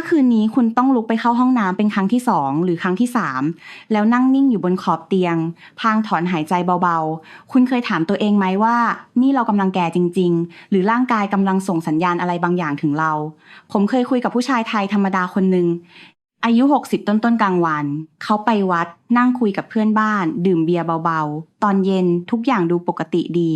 าคืนนี้คุณต้องลุกไปเข้าห้องน้ำเป็นครั้งที่สองหรือครั้งที่สามแล้วนั่งนิ่งอยู่บนขอบเตียง พางถอนหายใจเบาๆ คุณเคยถามตัวเองไหมว่า นี่เรากำลังแก่จริง ๆ หรือร่างกายกำลังส่งสัญญาณอะไรบางอย่างถึงเรา ผมเคยคุยกับผู้ชายไทยธรรมดาคนหนึ่ง อายุ 60 ต้นต้นกลางวัน เขาไปวัดนั่งคุยกับเพื่อนบ้าน ดื่มเบียร์เบาๆ ตอนเย็นทุกอย่างดูปกติดี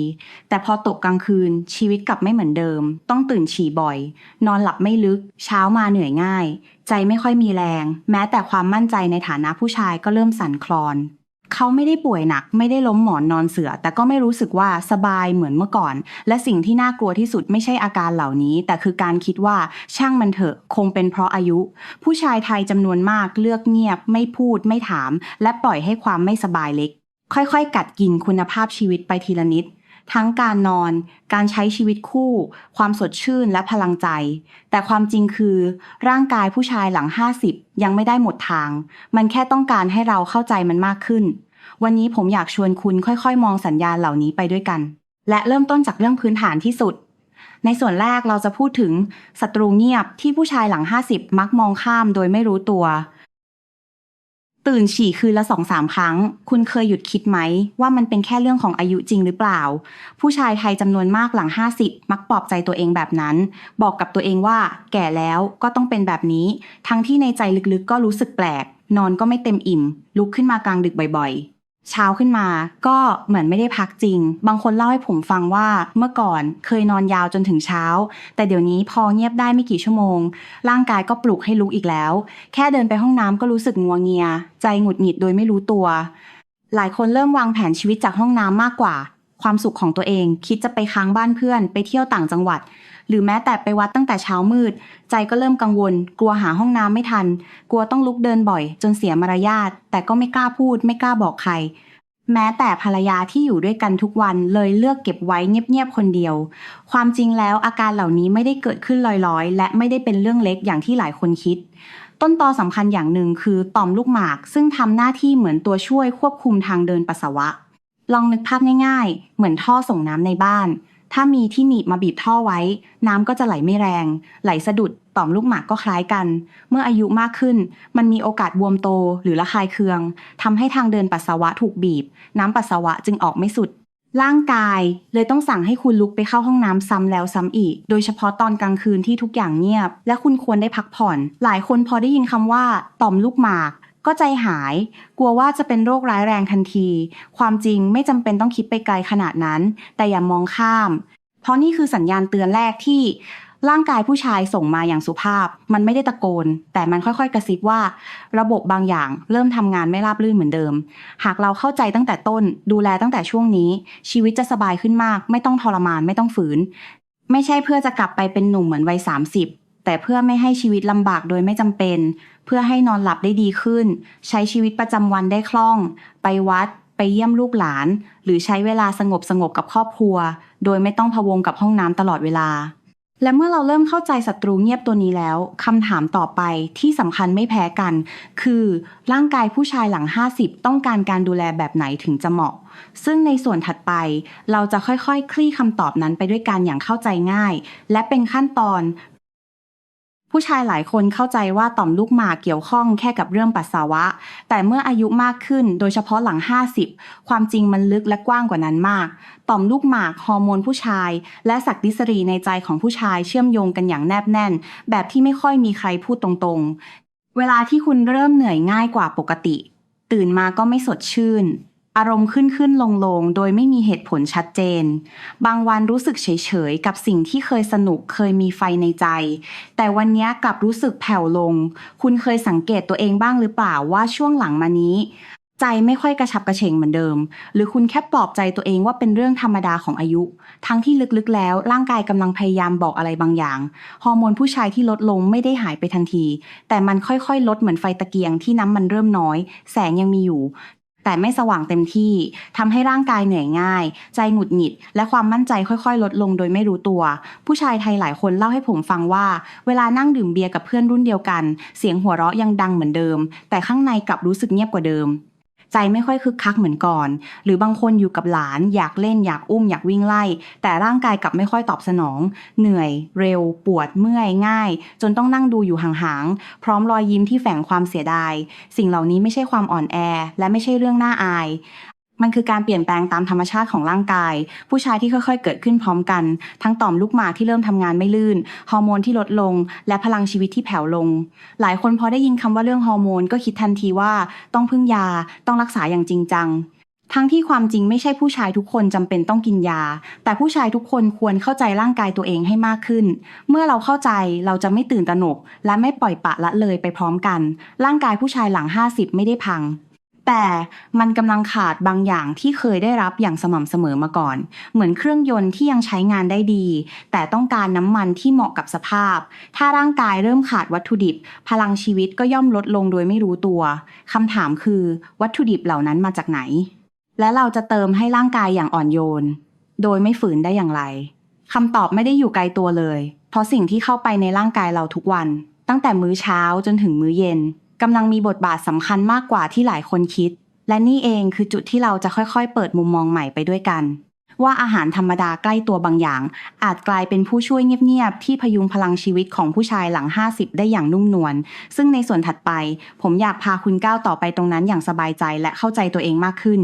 แต่พอตกกลางคืนชีวิตกลับไม่เหมือนเดิม ต้องตื่นฉี่บ่อย นอนหลับไม่ลึก เช้ามาเหนื่อยง่าย ใจไม่ค่อยมีแรง แม้แต่ความมั่นใจในฐานะผู้ชายก็เริ่มสั่นคลอน เขาไม่ได้ป่วยหนัก ไม่ได้ล้มหมอนนอนเสือ แต่ก็ไม่รู้สึกว่าสบายเหมือนเมื่อก่อน และสิ่งที่น่ากลัวที่สุดไม่ใช่อาการเหล่านี้ แต่คือการคิดว่าช่างมันเถอะคงเป็นเพราะอายุ ผู้ชายไทยจำนวนมากเลือกเงียบ ไม่พูดไม่ถาม และปล่อยให้ความไม่สบายเล็ก ค่อยๆ กัดกินคุณภาพชีวิตไปทีละนิด ทั้งการนอน การใช้ชีวิตคู่ ความสดชื่นและพลังใจ แต่ความจริงคือ ร่างกายผู้ชายหลัง 50 ยังไม่ได้หมดทาง มันแค่ต้องการให้เราเข้าใจมันมากขึ้น วันนี้ผมอยากชวนคุณค่อยๆ มองสัญญาณเหล่านี้ไปด้วยกัน และเริ่มต้นจากเรื่องพื้นฐานที่สุดในส่วนแรกเราจะพูดถึงศัตรูเงียบที่ผู้ชายหลัง 50 มักมองข้ามโดยไม่รู้ตัว ตื่นฉี่คืนละสองสามครั้ง คุณเคยหยุดคิดไหม ว่ามันเป็นแค่เรื่องของอายุจริงหรือเปล่า ผู้ชายไทยจำนวนมากหลัง 50 มักปลอบใจตัวเองแบบนั้น บอกกับตัวเองว่า แก่แล้วก็ต้องเป็นแบบนี้ ทั้งที่ในใจลึกๆ ก็รู้สึกแปลก นอนก็ไม่เต็มอิ่ม ลุกขึ้นมากลางดึกบ่อยๆ เช้าขึ้นมาก็เหมือนไม่ได้พักจริง บางคนเล่าให้ผมฟังว่าเมื่อก่อนเคยนอนยาวจนถึงเช้า แต่เดี๋ยวนี้พอเงียบได้ไม่กี่ชั่วโมง ร่างกายก็ปลุกให้ลุกอีกแล้ว แค่เดินไปห้องน้ำก็รู้สึกงัวเงีย ใจหงุดหงิดโดยไม่รู้ตัว หลายคนเริ่มวางแผนชีวิตจากห้องน้ำมากกว่า ความสุขของตัวเองคิดจะไปค้างบ้านเพื่อน ไปเที่ยวต่างจังหวัด หรือแม้แต่ไปวัดตั้งแต่เช้ามืด ใจก็เริ่มกังวล กลัวหาห้องน้ำไม่ทัน กลัวต้องลุกเดินบ่อย จนเสียมารยาทแต่ก็ไม่กล้าพูด ไม่กล้าบอกใคร แม้แต่ภรรยาที่อยู่ด้วยกันทุกวันเลยเลือกเก็บไว้เงียบๆคนเดียว ความจริงแล้วอาการเหล่านี้ไม่ได้เกิดขึ้นลอยๆ และไม่ได้เป็นเรื่องเล็กอย่างที่หลายคนคิดต้นตอสำคัญอย่างหนึ่งคือต่อมลูกหมาก ซึ่งทำหน้าที่เหมือนตัวช่วยควบคุมทางเดินปัสสาวะ ลองนึกภาพง่ายๆ เหมือนท่อส่งน้ำในบ้าน ถ้ามีที่หนีบมาบีบท่อไว้ น้ำก็จะไหลไม่แรง ไหลสะดุดต่อมลูกหมากก็คล้ายกัน เมื่ออายุมากขึ้น มันมีโอกาสบวมโตหรือระคายเคืองทำให้ทางเดินปัสสาวะถูกบีบ น้ำปัสสาวะจึงออกไม่สุด ร่างกายเลยต้องสั่งให้คุณลุกไปเข้าห้องน้ำซ้ำแล้วซ้ำอีก โดยเฉพาะตอนกลางคืนที่ทุกอย่างเงียบ และคุณควรได้พักผ่อน หลายคนพอได้ยินคำว่า ต่อมลูกหมาก ก็ใจหาย กลัวว่าจะเป็นโรคร้ายแรงทันที ความจริงไม่จำเป็นต้องคิดไปไกลขนาดนั้น แต่อย่ามองข้าม เพราะนี่คือสัญญาณเตือนแรกที่ร่างกายผู้ชายส่งมาอย่างสุภาพ มันไม่ได้ตะโกน แต่มันค่อยๆ กระซิบว่า ระบบบางอย่างเริ่มทำงานไม่ราบรื่นเหมือนเดิม หากเราเข้าใจตั้งแต่ต้น ดูแลตั้งแต่ช่วงนี้ ชีวิตจะสบายขึ้นมาก ไม่ต้องทรมานไม่ต้องฝืน ไม่ใช่เพื่อจะกลับไปเป็นหนุ่มเหมือนวัย30 แต่เพื่อไม่ให้ชีวิตลำบากโดยไม่จำเป็น เพื่อให้นอนหลับได้ดีขึ้น ใช้ชีวิตประจำวันได้คล่อง ไปวัด ไปเยี่ยมลูกหลาน หรือใช้เวลาสงบสงบกับครอบครัว โดยไม่ต้องพะวงกับห้องน้ำตลอดเวลา และเมื่อเราเริ่มเข้าใจศัตรูเงียบตัวนี้แล้วคำถามต่อไปที่สำคัญไม่แพ้กัน คือร่างกายผู้ชายหลัง 50 ต้องการการดูแลแบบไหนถึงจะเหมาะ ซึ่งในส่วนถัดไป เราจะค่อยๆ คลี่คำตอบนั้นไปด้วยกันอย่างเข้าใจง่าย และเป็นขั้นตอน ผู้ชายหลายคนเข้าใจว่าต่อมลูกหมากเกี่ยวข้องแค่กับเรื่องปัสสาวะ แต่เมื่ออายุมากขึ้น โดยเฉพาะหลัง 50 ความจริงมันลึกและกว้างกว่านั้นมาก ต่อมลูกหมากฮอร์โมนผู้ชาย และสักดิสรีในใจของผู้ชายเชื่อมโยงกันอย่างแนบแน่น แบบที่ไม่ค่อยมีใครพูดตรงๆ เวลาที่คุณเริ่มเหนื่อยง่ายกว่าปกติ ตื่นมาก็ไม่สดชื่น อารมณ์ขึ้นขึ้นลงลงโดยไม่มีเหตุผลชัดเจน บางวันรู้สึกเฉยๆกับสิ่งที่เคยสนุกเคยมีไฟในใจ แต่วันนี้กลับรู้สึกแผ่วลง คุณเคยสังเกตตัวเองบ้างหรือเปล่าว่าช่วงหลังมานี้ ใจไม่ค่อยกระฉับกระเฉงเหมือนเดิม หรือคุณแค่ปลอบใจตัวเองว่าเป็นเรื่องธรรมดาของอายุ ทั้งที่ลึกๆแล้ว ร่างกายกำลังพยายามบอกอะไรบางอย่าง ฮอร์โมนผู้ชายที่ลดลงไม่ได้หายไปทันที แต่มันค่อยๆ ลดเหมือนไฟตะเกียงที่น้ำมันเริ่มน้อย แสงยังมีอยู่ แต่ไม่สว่างเต็มที่ทำให้ร่างกายเหนื่อยง่าย ใจหงุดหงิด และความมั่นใจค่อยๆ ลดลงโดยไม่รู้ตัว ผู้ชายไทยหลายคนเล่าให้ผมฟังว่า เวลานั่งดื่มเบียร์กับเพื่อนรุ่นเดียวกัน เสียงหัวเราะยังดังเหมือนเดิม แต่ข้างในกลับรู้สึกเงียบกว่าเดิม ใจไม่ค่อยคึกคักเหมือนก่อน หรือบางคนอยู่กับหลานอยากเล่นอยากอุ้มอยากวิ่งไล่ แต่ร่างกายกลับไม่ค่อยตอบสนอง เหนื่อย เร็ว ปวดเมื่อยง่าย จนต้องนั่งดูอยู่ห่างๆพร้อมรอยยิ้มที่แฝงความเสียดาย สิ่งเหล่านี้ไม่ใช่ความอ่อนแอ และไม่ใช่เรื่องน่าอาย มันคือการเปลี่ยนแปลงตามธรรมชาติของร่างกาย ผู้ชายที่ค่อยๆ เกิดขึ้นพร้อมกัน ทั้งต่อมลูกหมากที่เริ่มทำงานไม่ลื่น ฮอร์โมนที่ลดลง และพลังชีวิตที่แผ่วลง หลายคนพอได้ยินคำว่าเรื่องฮอร์โมนก็คิดทันทีว่าต้องพึ่งยาต้องรักษาอย่างจริงจังทั้งที่ความจริงไม่ใช่ผู้ชายทุกคนจำเป็นต้องกินยา แต่ผู้ชายทุกคนควรเข้าใจร่างกายตัวเองให้มากขึ้น เมื่อเราเข้าใจเราจะไม่ตื่นตระหนก และไม่ปล่อยปะละเลยไปพร้อมกัน ร่างกายผู้ชายหลัง 50 ไม่ได้พัง แต่มันกำลังขาดบางอย่างที่เคยได้รับอย่างสม่ำเสมอมาก่อน เหมือนเครื่องยนต์ที่ยังใช้งานได้ดี แต่ต้องการน้ำมันที่เหมาะกับสภาพ ถ้าร่างกายเริ่มขาดวัตถุดิบ พลังชีวิตก็ย่อมลดลงโดยไม่รู้ตัวคำถามคือวัตถุดิบเหล่านั้นมาจากไหน และเราจะเติมให้ร่างกายอย่างอ่อนโยน โดยไม่ฝืนได้อย่างไรคำตอบไม่ได้อยู่ไกลตัวเลย เพราะสิ่งที่เข้าไปในร่างกายเราทุกวัน ตั้งแต่มื้อเช้าจนถึงมื้อเย็น กำลังมีบทบาทสำคัญมากกว่าที่หลายคนคิด และนี่เองคือจุดที่เราจะค่อยๆ เปิดมุมมองใหม่ไปด้วยกัน ว่าอาหารธรรมดาใกล้ตัวบางอย่าง อาจกลายเป็นผู้ช่วยเงียบๆ ที่พยุงพลังชีวิตของผู้ชายหลัง 50 ได้อย่างนุ่มนวลซึ่งในส่วนถัดไป ผมอยากพาคุณก้าวต่อไปตรงนั้นอย่างสบายใจและเข้าใจตัวเองมากขึ้น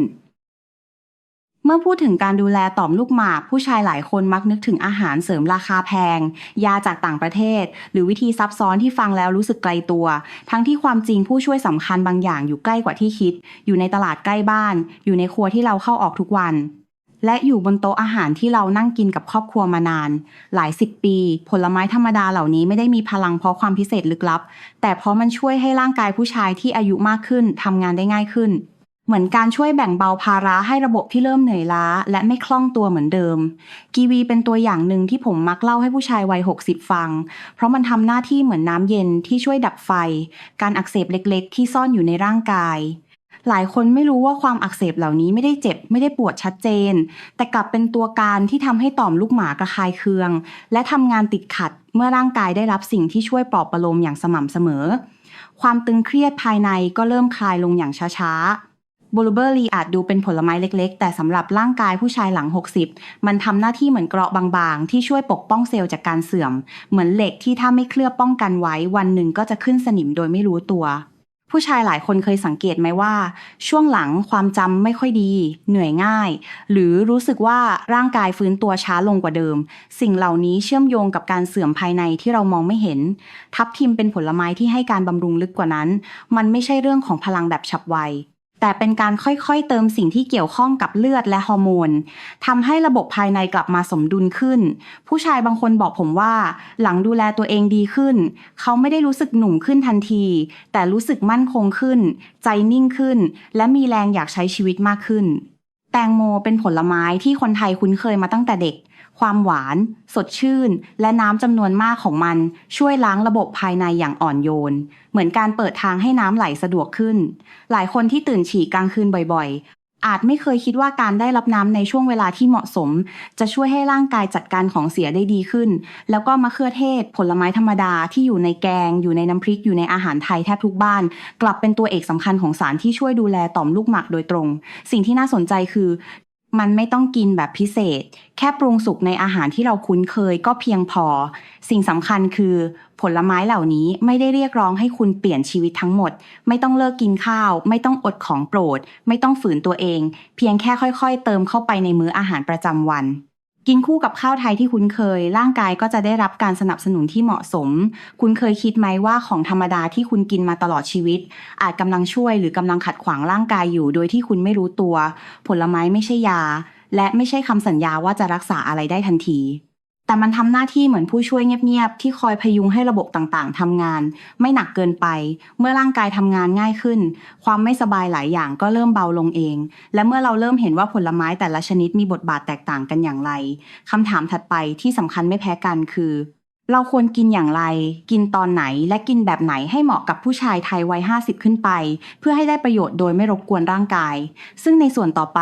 เมื่อพูดถึงการดูแลต่อมลูกหมาก ผู้ชายหลายคนมักนึกถึงอาหารเสริมราคาแพง ยาจากต่างประเทศ หรือวิธีซับซ้อนที่ฟังแล้วรู้สึกไกลตัว ทั้งที่ความจริงผู้ช่วยสำคัญบางอย่างอยู่ใกล้กว่าที่คิด อยู่ในตลาดใกล้บ้าน อยู่ในครัวที่เราเข้าออกทุกวัน และอยู่บนโต๊ะอาหารที่เรานั่งกินกับครอบครัวมานาน หลายสิบปี ผลไม้ธรรมดาเหล่านี้ไม่ได้มีพลังเพราะความพิเศษลึกลับ แต่เพราะมันช่วยให้ร่างกายผู้ชายที่อายุมากขึ้นทำงานได้ง่ายขึ้น เหมือนการช่วยแบ่งเบาภาระให้ระบบที่เริ่มเหนื่อยล้า และไม่คล่องตัวเหมือนเดิม กีวีเป็นตัวอย่างหนึ่งที่ผมมักเล่าให้ผู้ชายวัย 60 ฟัง เพราะมันทำหน้าที่เหมือนน้ำเย็นที่ช่วยดับไฟ การอักเสบเล็กๆ ที่ซ่อนอยู่ในร่างกาย หลายคนไม่รู้ว่าความอักเสบเหล่านี้ไม่ได้เจ็บไม่ได้ปวดชัดเจน แต่กลับเป็นตัวการที่ทำให้ต่อมลูกหมากระคายเคือง และทำงานติดขัดเมื่อร่างกายได้รับสิ่งที่ช่วยปลอบประโลมอย่างสม่ำเสมอ ความตึงเครียดภายในก็เริ่มคลายลงอย่างช้าๆ บลูเบอร์รี่อาจดูเป็นผลไม้เล็ก ๆ แต่สำหรับร่างกายผู้ชายหลัง 60 มันทำหน้าที่เหมือนเกราะบางๆ ที่ช่วยปกป้องเซลล์จากการเสื่อม เหมือนเหล็กที่ถ้าไม่เคลือบป้องกันไว้ วันหนึ่งก็จะขึ้นสนิมโดยไม่รู้ตัว ผู้ชายหลายคนเคยสังเกตไหมว่า ช่วงหลังความจำไม่ค่อยดี เหนื่อยง่าย หรือรู้สึกว่าร่างกายฟื้นตัวช้าลงกว่าเดิม สิ่งเหล่านี้เชื่อมโยงกับการเสื่อมภายในที่เรามองไม่เห็น ทับทิมเป็นผลไม้ที่ให้การบำรุงลึกกว่านั้น มันไม่ใช่เรื่องของพลังแบบฉับไว แต่เป็นการค่อยๆ เติมสิ่งที่เกี่ยวข้องกับเลือดและฮอร์โมนทำให้ระบบภายในกลับมาสมดุลขึ้น ผู้ชายบางคนบอกผมว่า หลังดูแลตัวเองดีขึ้น เขาไม่ได้รู้สึกหนุ่มขึ้นทันที แต่รู้สึกมั่นคงขึ้น ใจนิ่งขึ้น และมีแรงอยากใช้ชีวิตมากขึ้น แตงโมเป็นผลไม้ที่คนไทยคุ้นเคยมาตั้งแต่เด็ก ความหวาน สดชื่น และน้ำจำนวนมากของมัน ช่วยล้างระบบภายในอย่างอ่อนโยน เหมือนการเปิดทางให้น้ำไหลสะดวกขึ้น หลายคนที่ตื่นฉี่กลางคืนบ่อยๆ อาจไม่เคยคิดว่าการได้รับน้ำในช่วงเวลาที่เหมาะสม จะช่วยให้ร่างกายจัดการของเสียได้ดีขึ้น แล้วก็มะเขือเทศ ผลไม้ธรรมดาที่อยู่ในแกง อยู่ในน้ำพริกอยู่ในอาหารไทยแทบทุกบ้าน กลับเป็นตัวเอกสำคัญของสารที่ช่วยดูแลต่อมลูกหมากโดยตรง สิ่งที่น่าสนใจคือ มันไม่ต้องกินแบบพิเศษ แค่ปรุงสุกในอาหารที่เราคุ้นเคยก็เพียงพอ สิ่งสำคัญคือ ผลไม้เหล่านี้ไม่ได้เรียกร้องให้คุณเปลี่ยนชีวิตทั้งหมด ไม่ต้องเลิกกินข้าว ไม่ต้องอดของโปรด ไม่ต้องฝืนตัวเอง เพียงแค่ค่อยๆ เติมเข้าไปในมื้ออาหารประจำวัน กินคู่กับข้าวไทยที่คุ้นเคย ร่างกายก็จะได้รับการสนับสนุนที่เหมาะสม คุณเคยคิดไหมว่าของธรรมดาที่คุณกินมาตลอดชีวิต อาจกำลังช่วยหรือกำลังขัดขวางร่างกายอยู่ โดยที่คุณไม่รู้ตัว ผลไม้ไม่ใช่ยา และไม่ใช่คำสัญญาว่าจะรักษาอะไรได้ทันที แต่มันทำหน้าที่เหมือนผู้ช่วยเงียบๆที่คอยพยุงให้ระบบต่างๆทำงาน ไม่หนักเกินไป เมื่อร่างกายทำงานง่ายขึ้น ความไม่สบายหลายอย่างก็เริ่มเบาลงเอง และเมื่อเราเริ่มเห็นว่าผลไม้แต่ละชนิดมีบทบาทแตกต่างกันอย่างไรคำถามถัดไปที่สำคัญไม่แพ้กันคือ เราควรกินอย่างไร กินตอนไหน และกินแบบไหนให้เหมาะกับผู้ชายไทยวัย 50 ขึ้นไป เพื่อให้ได้ประโยชน์โดยไม่รบกวนร่างกาย ซึ่งในส่วนต่อไป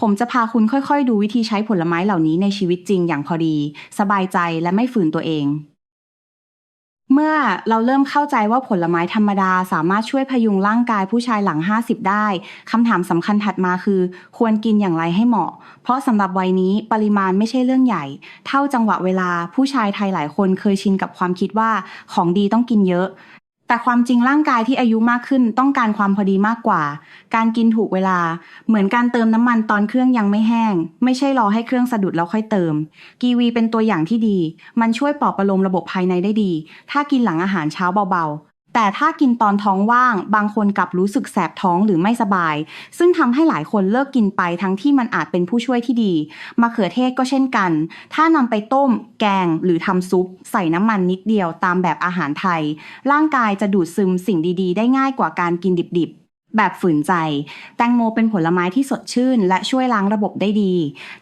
ผมจะพาคุณค่อยๆ ดูวิธีใช้ผลไม้เหล่านี้ในชีวิตจริงอย่างพอดี สบายใจและไม่ฝืนตัวเอง เมื่อเราเริ่มเข้าใจว่าผลไม้ธรรมดาสามารถช่วยพยุงร่างกายผู้ชายหลัง 50 ได้คำถามสำคัญถัดมาคือ ควรกินอย่างไรให้เหมาะ เพราะสำหรับวัยนี้ปริมาณไม่ใช่เรื่องใหญ่ เท่าจังหวะเวลาผู้ชายไทยหลายคนเคยชินกับความคิดว่าของดีต้องกินเยอะ แต่ความจริงร่างกายที่อายุมากขึ้นต้องการความพอดีมากกว่า การกินถูกเวลา เหมือนการเติมน้ำมันตอนเครื่องยังไม่แห้ง ไม่ใช่รอให้เครื่องสะดุดแล้วค่อยเติม กีวีเป็นตัวอย่างที่ดี มันช่วยปลอบประโลมระบบภายในได้ดี ถ้ากินหลังอาหารเช้าเบาๆ แต่ถ้ากินตอนท้องว่าง บางคนกลับรู้สึกแสบท้องหรือไม่สบาย ซึ่งทำให้หลายคนเลิกกินไปทั้งที่มันอาจเป็นผู้ช่วยที่ดีมะเขือเทศก็เช่นกัน ถ้านำไปต้ม แกงหรือทำซุป ใส่น้ำมันนิดเดียวตามแบบอาหารไทย ร่างกายจะดูดซึมสิ่งดีๆ ได้ง่ายกว่าการกินดิบๆแบบฝืนใจ แตงโมเป็นผลไม้ที่สดชื่น และช่วยล้างระบบได้ดี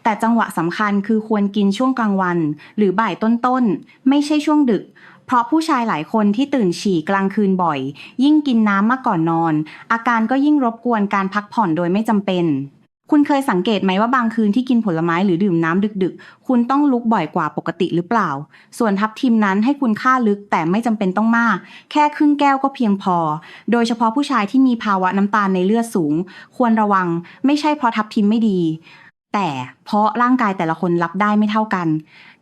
แต่จังหวะสำคัญคือควรกินช่วงกลางวัน หรือบ่ายต้นๆ ไม่ใช่ช่วงดึก เพราะผู้ชายหลายคนที่ตื่นฉี่กลางคืนบ่อย ยิ่งกินน้ำมากก่อนนอน อาการก็ยิ่งรบกวนการพักผ่อนโดยไม่จำเป็น คุณเคยสังเกตไหมว่าบางคืนที่กินผลไม้หรือดื่มน้ำดึกๆ คุณต้องลุกบ่อยกว่าปกติหรือเปล่า ส่วนทับทิมนั้นให้คุณค่าลึกแต่ไม่จำเป็นต้องมาก แค่ครึ่งแก้วก็เพียงพอ โดยเฉพาะผู้ชายที่มีภาวะน้ำตาลในเลือดสูง ควรระวัง ไม่ใช่เพราะทับทิมไม่ดีแต่เพราะร่างกายแต่ละคนรับได้ไม่เท่ากัน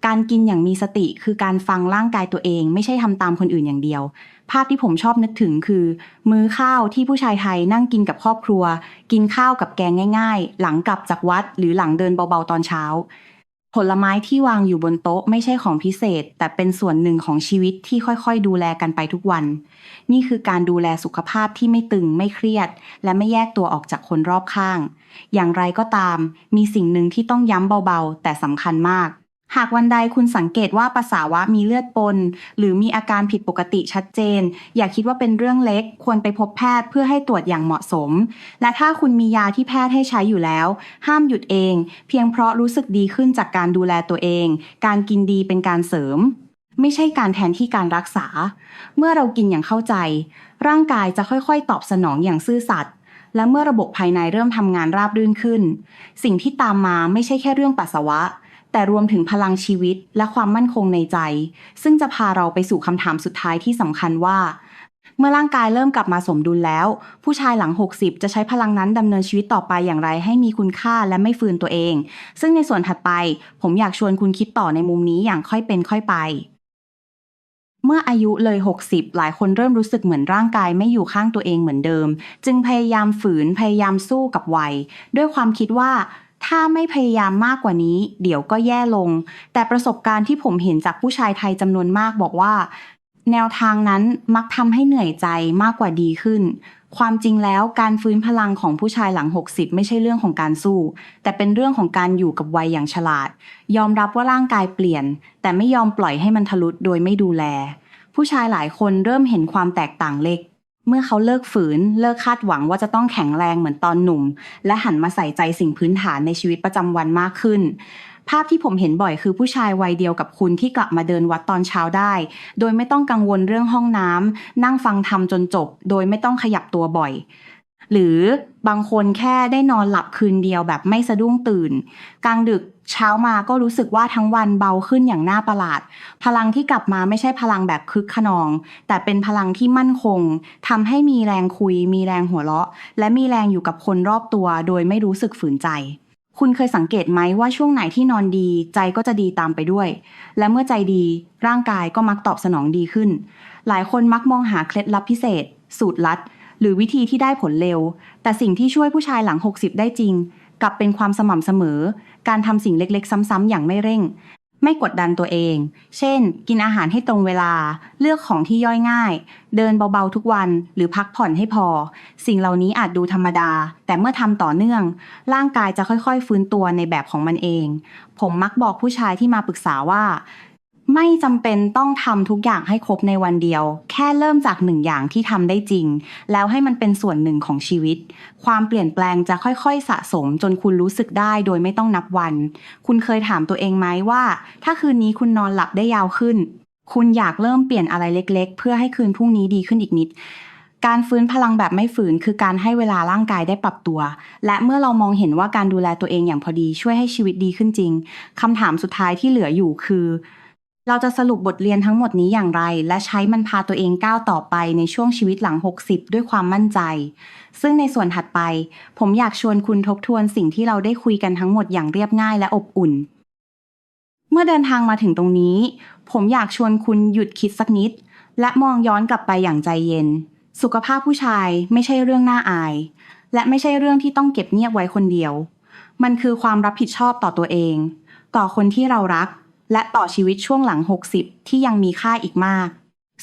การกินอย่างมีสติคือการฟังร่างกายตัวเอง ไม่ใช่ทำตามคนอื่นอย่างเดียว ภาพที่ผมชอบนึกถึงคือ มื้อข้าวที่ผู้ชายไทยนั่งกินกับครอบครัว กินข้าวกับแกงง่าย ๆ หลังกลับจากวัด หรือหลังเดินเบาๆตอนเช้า ผลไม้ที่วางอยู่บนโต๊ะไม่ใช่ของพิเศษ แต่เป็นส่วนหนึ่งของชีวิตที่ค่อยๆ ดูแลกันไปทุกวัน นี่คือการดูแลสุขภาพที่ไม่ตึงไม่เครียด และไม่แยกตัวออกจากคนรอบข้าง อย่างไรก็ตาม มีสิ่งหนึ่งที่ต้องย้ำเบาๆ แต่สำคัญมาก หากวันใดคุณสังเกตว่าปัสสาวะมีเลือดปน หรือมีอาการผิดปกติชัดเจน อย่าคิดว่าเป็นเรื่องเล็ก ควรไปพบแพทย์เพื่อให้ตรวจอย่างเหมาะสม และถ้าคุณมียาที่แพทย์ให้ใช้อยู่แล้ว ห้ามหยุดเอง เพียงเพราะรู้สึกดีขึ้นจากการดูแลตัวเอง การกินดีเป็นการเสริม ไม่ใช่การแทนที่การรักษา เมื่อเรากินอย่างเข้าใจ ร่างกายจะค่อยๆ ตอบสนองอย่างซื่อสัตย์และเมื่อระบบภายในเริ่มทำงานราบรื่นขึ้น สิ่งที่ตามมาไม่ใช่แค่เรื่องปัสสาวะ แต่รวมถึงพลังชีวิตและความมั่นคงในใจ ซึ่งจะพาเราไปสู่คำถามสุดท้ายที่สำคัญว่า เมื่อร่างกายเริ่มกลับมาสมดุลแล้ว ผู้ชายหลัง 60 จะใช้พลังนั้นดำเนินชีวิตต่อไปอย่างไรให้มีคุณค่าและไม่ฟืนตัวเอง ซึ่งในส่วนถัดไป ผมอยากชวนคุณคิดต่อในมุมนี้อย่างค่อยเป็นค่อยไปเมื่ออายุเลย 60 หลายคนเริ่มรู้สึกเหมือนร่างกายไม่อยู่ข้างตัวเองเหมือนเดิม จึงพยายามฝืนพยายามสู้กับวัย ด้วยความคิดว่า ถ้าไม่พยายามมากกว่านี้ เดี๋ยวก็แย่ลง แต่ประสบการณ์ที่ผมเห็นจากผู้ชายไทยจำนวนมากบอกว่า แนวทางนั้นมักทำให้เหนื่อยใจมากกว่าดีขึ้น ความจริงแล้วการฟื้นพลังของผู้ชายหลัง 60 ไม่ใช่เรื่องของการสู้ แต่เป็นเรื่องของการอยู่กับวัยอย่างฉลาด ยอมรับว่าร่างกายเปลี่ยน แต่ไม่ยอมปล่อยให้มันทะลุดโดยไม่ดูแล ผู้ชายหลายคนเริ่มเห็นความแตกต่างเล็ก เมื่อเขาเลิกฝืน เลิกคาดหวังว่าจะต้องแข็งแรงเหมือนตอนหนุ่ม และหันมาใส่ใจสิ่งพื้นฐานในชีวิตประจำวันมากขึ้น ภาพที่ผมเห็นบ่อยคือผู้ชายวัยเดียวกับคุณที่กลับมาเดินวัดตอนเช้าได้ โดยไม่ต้องกังวลเรื่องห้องน้ำนั่งฟังธรรมจนจบ โดยไม่ต้องขยับตัวบ่อย หรือบางคนแค่ได้นอนหลับคืนเดียวแบบไม่สะดุ้งตื่น กลางดึก เช้ามาก็รู้สึกว่าทั้งวันเบาขึ้นอย่างน่าประหลาด พลังที่กลับมาไม่ใช่พลังแบบคึกขนอง แต่เป็นพลังที่มั่นคงทำให้มีแรงคุย มีแรงหัวเราะ และมีแรงอยู่กับคนรอบตัว โดยไม่รู้สึกฝืนใจ คุณเคยสังเกตไหมว่าช่วงไหนที่นอนดี ใจก็จะดีตามไปด้วย และเมื่อใจดีร่างกายก็มักตอบสนองดีขึ้น หลายคนมักมองหาเคล็ดลับพิเศษ สูตรลัด หรือวิธีที่ได้ผลเร็ว แต่สิ่งที่ช่วยผู้ชายหลัง 60 ได้จริง กลับเป็นความสม่ำเสมอ การทำสิ่งเล็กๆ ซ้ำๆอย่างไม่เร่ง ไม่กดดันตัวเอง เช่น กินอาหารให้ตรงเวลา เลือกของที่ย่อยง่าย เดินเบาๆทุกวัน หรือพักผ่อนให้พอ สิ่งเหล่านี้อาจดูธรรมดา แต่เมื่อทำต่อเนื่อง ร่างกายจะค่อยๆ ฟื้นตัวในแบบของมันเอง ผมมักบอกผู้ชายที่มาปรึกษาว่า ไม่จำเป็นต้องทำทุกอย่างให้ครบในวันเดียว แค่เริ่มจากหนึ่งอย่างที่ทำได้จริง แล้วให้มันเป็นส่วนหนึ่งของชีวิต ความเปลี่ยนแปลงจะค่อยๆ สะสม จนคุณรู้สึกได้โดยไม่ต้องนับวัน คุณเคยถามตัวเองไหมว่า ถ้าคืนนี้คุณนอนหลับได้ยาวขึ้น คุณอยากเริ่มเปลี่ยนอะไรเล็ก ๆ เพื่อให้คืนพรุ่งนี้ดีขึ้นอีกนิดการฟื้นพลังแบบไม่ฝืนคือการให้เวลาร่างกายได้ปรับตัว และเมื่อเรามองเห็นว่าการดูแลตัวเองอย่างพอดีช่วยให้ชีวิตดีขึ้นจริงคำถามสุดท้ายที่เหลืออยู่คือ เราจะสรุปบทเรียนทั้งหมดนี้อย่างไร และใช้มันพาตัวเองก้าวต่อไปในช่วงชีวิตหลัง 60 ด้วยความมั่นใจ ซึ่งในส่วนถัดไป ผมอยากชวนคุณทบทวนสิ่งที่เราได้คุยกันทั้งหมดอย่างเรียบง่ายและอบอุ่น เมื่อเดินทางมาถึงตรงนี้ ผมอยากชวนคุณหยุดคิดสักนิด และมองย้อนกลับไปอย่างใจเย็น สุขภาพผู้ชายไม่ใช่เรื่องน่าอาย และไม่ใช่เรื่องที่ต้องเก็บเงียบไว้คนเดียว มันคือความรับผิดชอบต่อตัวเอง ต่อคนที่เรารัก และต่อชีวิตช่วงหลัง 60 ที่ยังมีค่าอีกมาก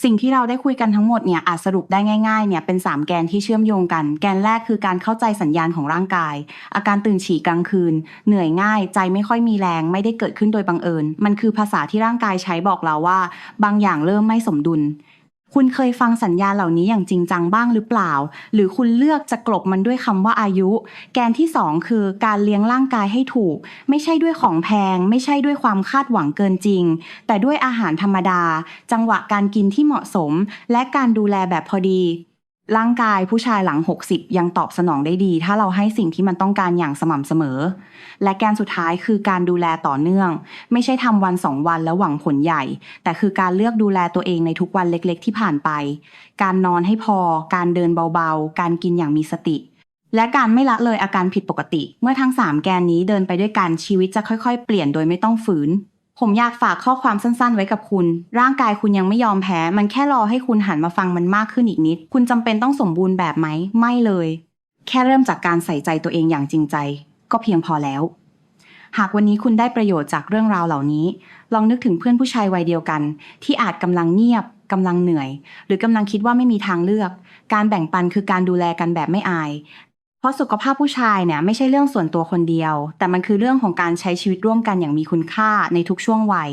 สิ่งที่เราได้คุยกันทั้งหมดเนี่ยอาจสรุปได้ง่ายๆเนี่ยเป็น 3 แกนที่เชื่อมโยงกัน แกนแรกคือการเข้าใจสัญญาณของร่างกาย อาการตื่นฉี่กลางคืน เหนื่อยง่าย ใจไม่ค่อยมีแรง ไม่ได้เกิดขึ้นโดยบังเอิญ มันคือภาษาที่ร่างกายใช้บอกเราว่า บางอย่างเริ่มไม่สมดุล คุณเคยฟังสัญญาเหล่านี้อย่างจริงจังบ้างหรือเปล่า หรือคุณเลือกจะกลบมันด้วยคำว่าอายุ แกนที่ 2 คือการเลี้ยงร่างกายให้ถูก ไม่ใช่ด้วยของแพง ไม่ใช่ด้วยความคาดหวังเกินจริง แต่ด้วยอาหารธรรมดา จังหวะการกินที่เหมาะสม และการดูแลแบบพอดี ร่างกายผู้ชายหลัง 60 ยังตอบสนองได้ดี ถ้าเราให้สิ่งที่มันต้องการอย่างสม่ำเสมอ และแกนสุดท้ายคือการดูแลต่อเนื่อง ไม่ใช่ทำวันสองวันแล้วหวังผลใหญ่ แต่คือการเลือกดูแลตัวเองในทุกวันเล็กๆ ที่ผ่านไป การนอนให้พอ การเดินเบาๆ การกินอย่างมีสติ และการไม่ละเลยอาการผิดปกติ เมื่อทั้ง 3 แกนนี้เดินไปด้วยกันชีวิตจะค่อย ๆ เปลี่ยนโดยไม่ต้องฝืน ผมอยากฝากข้อความสั้นๆ ไว้กับคุณ ร่างกายคุณยังไม่ยอมแพ้ มันแค่รอให้คุณหันมาฟังมันมากขึ้นอีกนิด คุณจำเป็นต้องสมบูรณ์แบบไหม ไม่เลย แค่เริ่มจากการใส่ใจตัวเองอย่างจริงใจ ก็เพียงพอแล้ว หากวันนี้คุณได้ประโยชน์จากเรื่องราวเหล่านี้ ลองนึกถึงเพื่อนผู้ชายวัยเดียวกัน ที่อาจกำลังเงียบกำลังเหนื่อย หรือกำลังคิดว่าไม่มีทางเลือก การแบ่งปันคือการดูแลกันแบบไม่อาย เพราะสุขภาพผู้ชายเนี่ยไม่ใช่เรื่องส่วนตัวคนเดียว แต่มันคือเรื่องของการใช้ชีวิตร่วมกันอย่างมีคุณค่าในทุกช่วงวัย